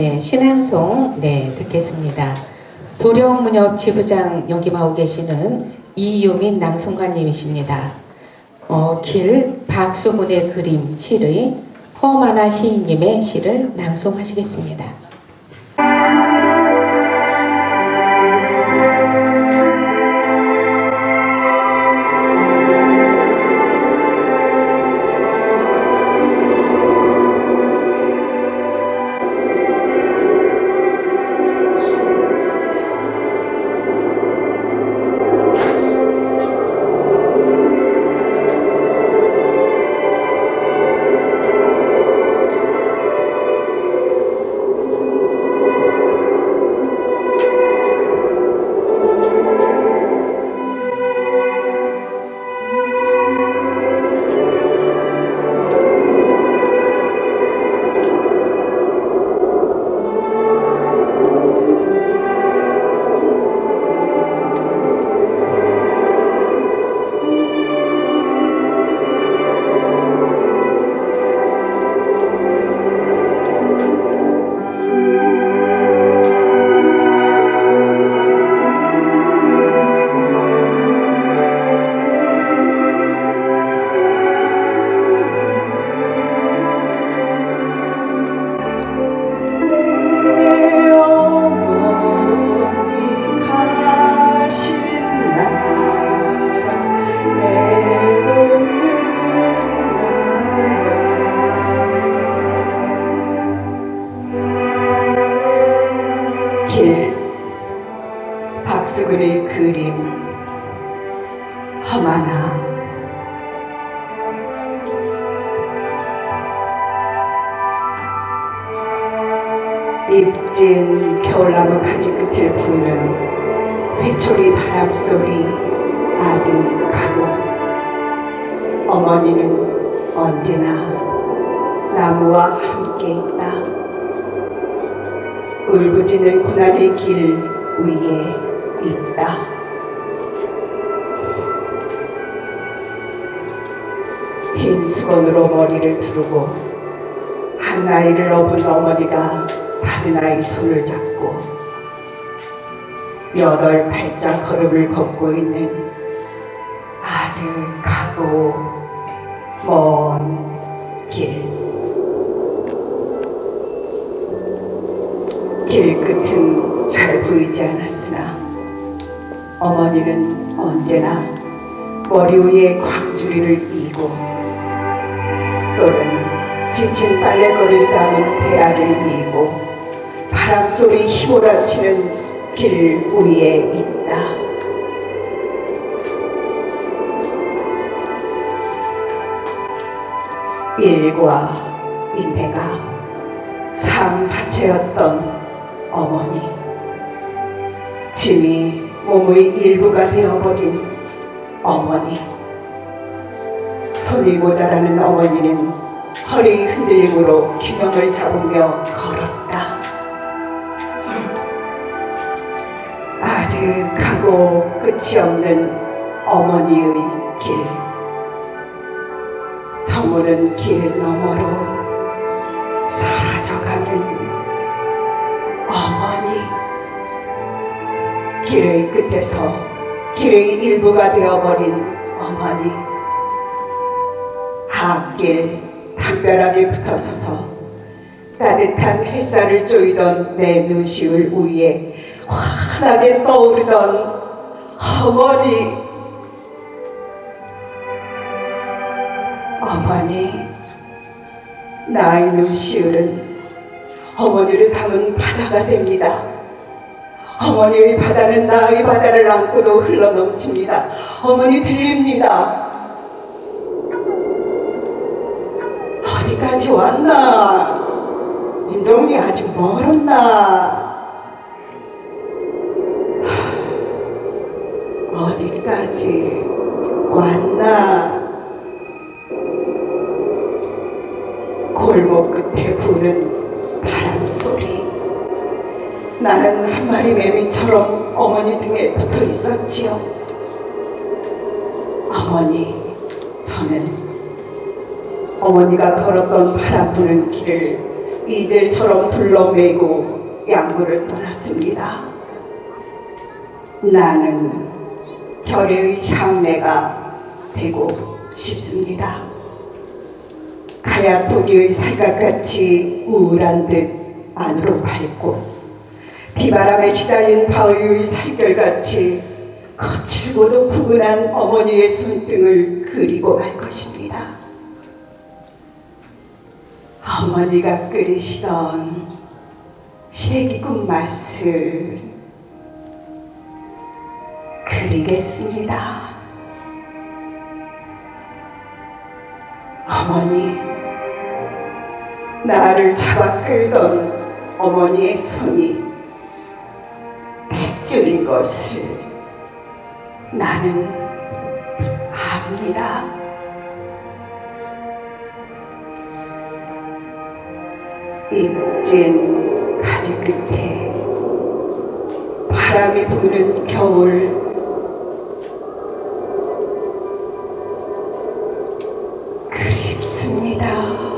네, 신앙송 네 듣겠습니다. 도령문협 지부장 역임하고 계시는 이유민 낭송가님이십니다. 어, 길 박수문의 그림 시의 허마나 시인님의 시를 낭송하시겠습니다. 험하나 입진 겨울나무 가지 끝을 부는 회초리 바람 소리 아득하고 어머니는 언제나 나무와 함께 있다. 울부짖는 고난의 길 위에 있다. 흰 수건으로 머리를 두르고 한 아이를 업은 어머니가 다른 아이 손을 잡고 여덟 발짝 걸음을 걷고 있는 아득하고 먼 길. 길 끝은 잘 보이지 않았으나 어머니는 언제나 머리 위에 광주리를 이고 또는 지친 빨래거리를 담은 대야를 이고 바람소리 휘몰아치는 길 위에 있다. 일과 인내가 삶 자체였던 어머니. 짐이 몸의 일부가 되어버린 어머니. 손이 모자라는 어머니는 허리 흔들림으로 균형을 잡으며 걸었다. 아득하고 끝이 없는 어머니의 길. 저물은 길 너머로 사라져가는 어머니. 길의 끝에서 길의 일부가 되어버린 어머니. 앞길 담벼락에 붙어서서 따뜻한 햇살을 쪼이던 내 눈시울 위에 환하게 떠오르던 어머니. 어머니 나의 눈시울은 어머니를 담은 바다가 됩니다. 어머니의 바다는 나의 바다를 안고도 흘러넘칩니다. 어머니 들립니다 어디까지 왔나? 임종이 아직 멀었나? 하, 어디까지 왔나? 골목 끝에 부는 바람 소리. 나는 한 마리 매미처럼 어머니 등에 붙어 있었지요. 어머니, 저는 어머니가 걸었던 바람 부는 길을 이젤처럼 둘러매고 양구를 떠났습니다. 나는 결의의 향내가 되고 싶습니다. 가야토기의 살갗같이 우울한 듯 안으로 밝고 비바람에 시달린 바위의 살결같이 거칠고도 푸근한 어머니의 손등을 그리고 말 것입니다. 어머니가 끓이시던 시래기국 맛을 그리겠습니다. 어머니, 나를 잡아 끌던 어머니의 손이 탯줄인 것을 나는 압니다. 입진 가지 끝에 바람이 부는 겨울 그립습니다.